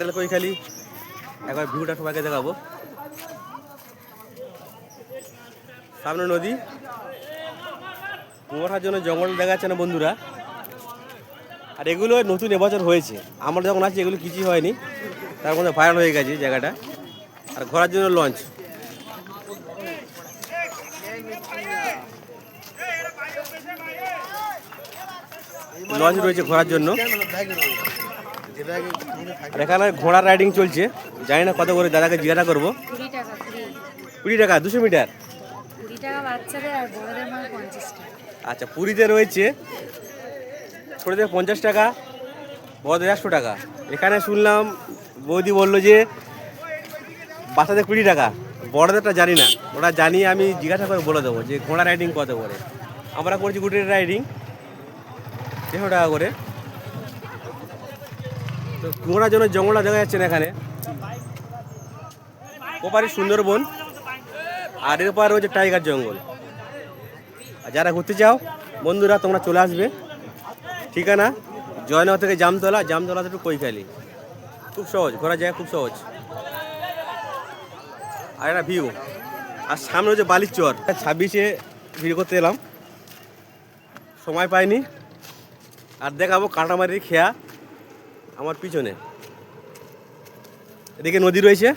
তাহলে কই খালি? একবার ভিউটা সবাইকে দেখাবো। সামনে নদী। ওঠার জন্য জঙ্গল দেখা যাচ্ছে না বন্ধুরা। আর এগুলো নতুন এবছর হয়েছে। আমরা যখন আছি এগুলো কিছুই হয়নি। তার মধ্যে ভাইরাল হয়ে গেছে জায়গাটা। আর ঘোরার জন্য লঞ্চ লঞ্চ রয়েছে ঘোরার জন্য। আর এখানে ঘোড়া রাইডিং চলছে। জানি না কত করে দাদাকে জিজ্ঞাসা করব। কুড়ি টাকা দুশো মিটার? আচ্ছা পুরীতে রয়েছে ছোটোদের পঞ্চাশ টাকা বড়দের একশো টাকা। এখানে শুনলাম বৌদি বলল যে বাচ্চাদের কুড়ি টাকা বড়দেরটা জানি না। ওটা জানিয়ে আমি জিজ্ঞাসা করে বলে দেবো যে ঘোড়া রাইডিং কত করে? আমরা করছি গুটি রাইডিং দেড়শো টাকা করে। তো ঘোড়ার জন্য জঙ্গলটা দেখা যাচ্ছে না এখানে। ওপারে সুন্দরবন আর এর রয়েছে টাইগার জঙ্গল। আর যারা ঘুরতে চাও, বন্ধুরা তোমরা চলে আসবে। ঠিকানা? জয়নগর থেকে জামতলা। জামতলা থেকে কৈখালি খুব সহজ ঘোরা যায় খুব সহজ। আর একটা ভিউ আর সামনে হচ্ছে বালির চর ছাব্বিশে ভিড় করতে এলাম। সময় পাইনি। আর দেখাবো কাঁটামারির খেয়া। আমার পিছনে। এদিকে নদী রয়েছে।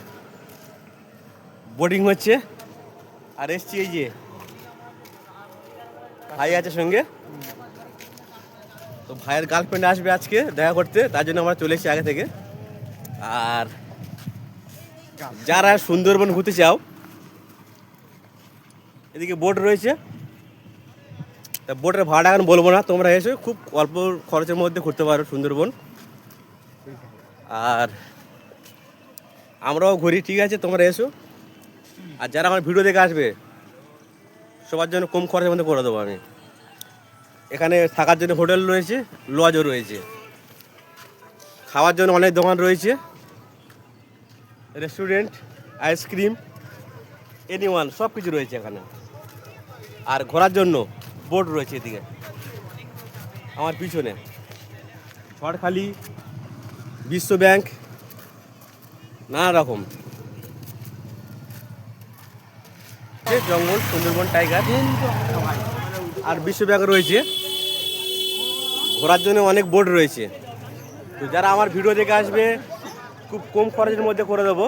বোটিং হচ্ছে। আর এসছি এই যে, ভাই আছে সঙ্গে। তো ভাইয়ের গার্লফ্রেন্ড আসবে আজকে দেখা করতে, তার জন্য আমরা চলে এসেছি আগে থেকে। আর যারা সুন্দরবন ঘুরতে চাও, এদিকে বোট রয়েছে। তা বোটের ভাড়া এখন বলব না, তোমরা এসো খুব অল্প খরচের মধ্যে ঘুরতে পারো সুন্দরবন। আর আমরাও ঘুরি, ঠিক আছে? তোমরা এসো। আর যারা আমার ভিডিও দেখে আসবে, সবার জন্য কম খরচের মধ্যে করে দেবো আমি। এখানে থাকার জন্য হোটেল রয়েছে, লজও রয়েছে। খাওয়ার জন্য অনেক দোকান রয়েছে। রেস্টুরেন্ট, আইসক্রিম এনি ওয়ান সব কিছু রয়েছে এখানে। আর ঘোরার জন্য বোট রয়েছে এদিকে। আমার পিছনে। ছড়খালি বিশ্ব ব্যাংক, নানা রকম। জঙ্গল, সুন্দরবন, টাইগার। আর বিশ্ব ব্যাংক রয়েছে। ঘোরার জন্য অনেক বোর্ড রয়েছে। তো যারা আমার ভিডিও দেখে আসবে, খুব কম খরচের মধ্যে করে দেবো।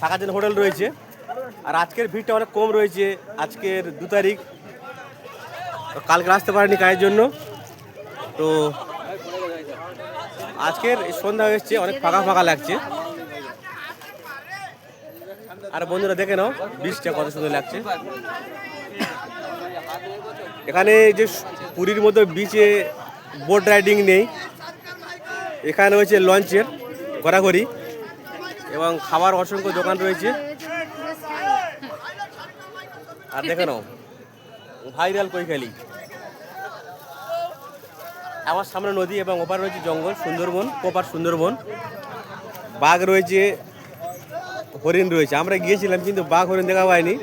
থাকার জন্য হোটেল রয়েছে। আর আজকের ভিড়টা অনেক কম রয়েছে। আজকের দু তারিখ। কালকে আসতে পারেনি কাজের জন্য। তো আজকের সন্ধ্যা এসছে, অনেক ফাঁকা ফাঁকা লাগছে। আর বন্ধুরা দেখে নাও, বৃষ্টিটা কত সুন্দর লাগছে। এখানে যে পুরীর মতো বিচে বোট রাইডিং নেই। এখানে রয়েছে লঞ্চের ঘোরাঘুরি এবং খাবার অসংখ্য দোকান রয়েছে। আর দেখে নাও, ভাইরাল কৈখালি আমার সামনে নদী এবং ওপার রয়েছে জঙ্গল, সুন্দরবন, কোপার সুন্দরবন। বাঘ রয়েছে, হরিণ রয়েছে। আমরা গিয়েছিলাম কিন্তু বাঘ, হরিণ দেখা পাইনি।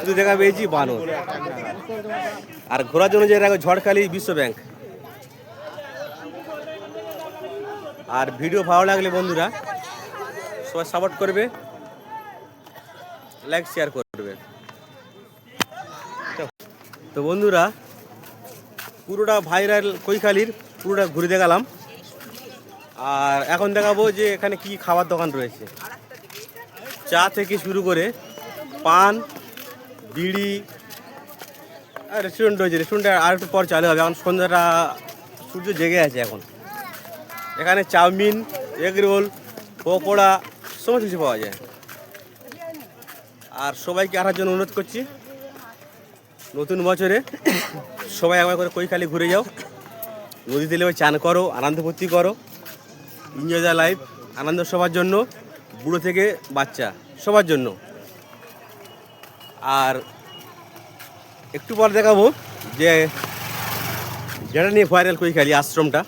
শুধু দেখা পেয়েছি বানর। আর ঘোরার জন্য যে ঝড়খালি বিশ্ব ব্যাংক। আর ভিডিও ভালো লাগলে বন্ধুরা, সবাই সাপোর্ট করবে লাইক শেয়ার করবে। তো বন্ধুরা পুরোটা ভাইরাল কৈখালির পুরোটা ঘুরে দেখালাম। আর এখন দেখাবো যে এখানে কি খাবার দোকান রয়েছে। চা থেকে শুরু করে পান, বিড়ি রেস্টুরেন্ট রয়েছে। রেস্টুরেন্টে আর একটু পর চালু হবে। এখন সন্ধ্যাটা সূর্য জেগে আছে এখন। এখানে চাউমিন এগ রোল পকোড়া, সমস্ত কিছু পাওয়া যায়। আর সবাইকে আসার জন্য অনুরোধ করছি। নতুন বছরে সবাই একবার করে কৈখালি ঘুরে যাও। নদীতে নেমে চান করো, আনন্দ ফুর্তি করো এনজয় দ্য লাইফ আনন্দ সবার জন্য, বুড়ো থেকে বাচ্চা সবার জন্য। আর একটু পর দেখাবো যে যেটা নিয়ে ভাইরাল কৈখালি আশ্রমটা।